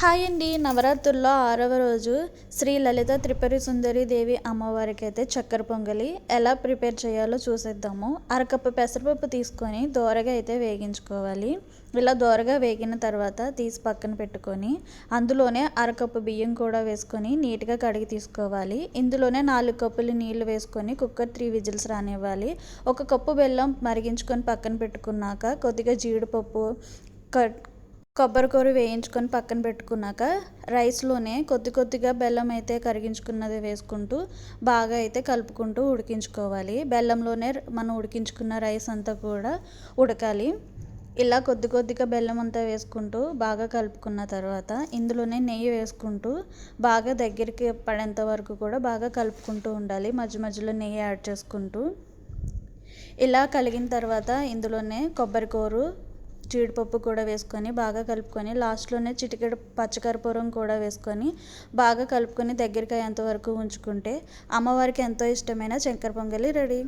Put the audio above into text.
Hi అండి. నవరాత్రుల్లో ఆరవ రోజు శ్రీ లలిత త్రిపురి సుందరి దేవి అమ్మవారికి అయితే చక్కెర పొంగలి ఎలా ప్రిపేర్ చేయాలో చూసేద్దాము. అరకప్పు పెసరపప్పు తీసుకొని దోరగా అయితే వేగించుకోవాలి. ఇలా దోరగా వేగిన తర్వాత తీసి పక్కన పెట్టుకొని అందులోనే అరకప్పు బియ్యం కూడా వేసుకొని నీట్గా కడిగి తీసుకోవాలి. ఇందులోనే నాలుగు కప్పులు నీళ్ళు వేసుకొని కుక్కర్ త్రీ విజిల్స్ రానివ్వాలి. ఒక కప్పు బెల్లం మరిగించుకొని పక్కన పెట్టుకున్నాక కొద్దిగా జీడిపప్పు కట్ కొబ్బరికూర వేయించుకొని పక్కన పెట్టుకున్నాక రైస్లోనే కొద్ది కొద్దిగా బెల్లం అయితే కరిగించుకున్నది వేసుకుంటూ బాగా అయితే కలుపుకుంటూ ఉడికించుకోవాలి. బెల్లంలోనే మనం ఉడికించుకున్న రైస్ అంతా కూడా ఉడకాలి. ఇలా కొద్ది కొద్దిగా బెల్లం అంతా వేసుకుంటూ బాగా కలుపుకున్న తర్వాత ఇందులోనే నెయ్యి వేసుకుంటూ బాగా దగ్గరికి పడేంత వరకు కూడా బాగా కలుపుకుంటూ ఉండాలి. మధ్య మధ్యలో నెయ్యి యాడ్ చేసుకుంటూ. ఇలా కలిగిన తర్వాత ఇందులోనే కొబ్బరికూరు జీడిపప్పు కూడా వేసుకొని బాగా కలుపుకొని లాస్ట్లోనే చిటికెడు పచ్చకర్పూరం కూడా వేసుకొని బాగా కలుపుకొని దగ్గరికి అయ్యేంత వరకు ఉంచుకుంటే అమ్మవారికి ఎంతో ఇష్టమైన చక్కెర పొంగలి రెడీ.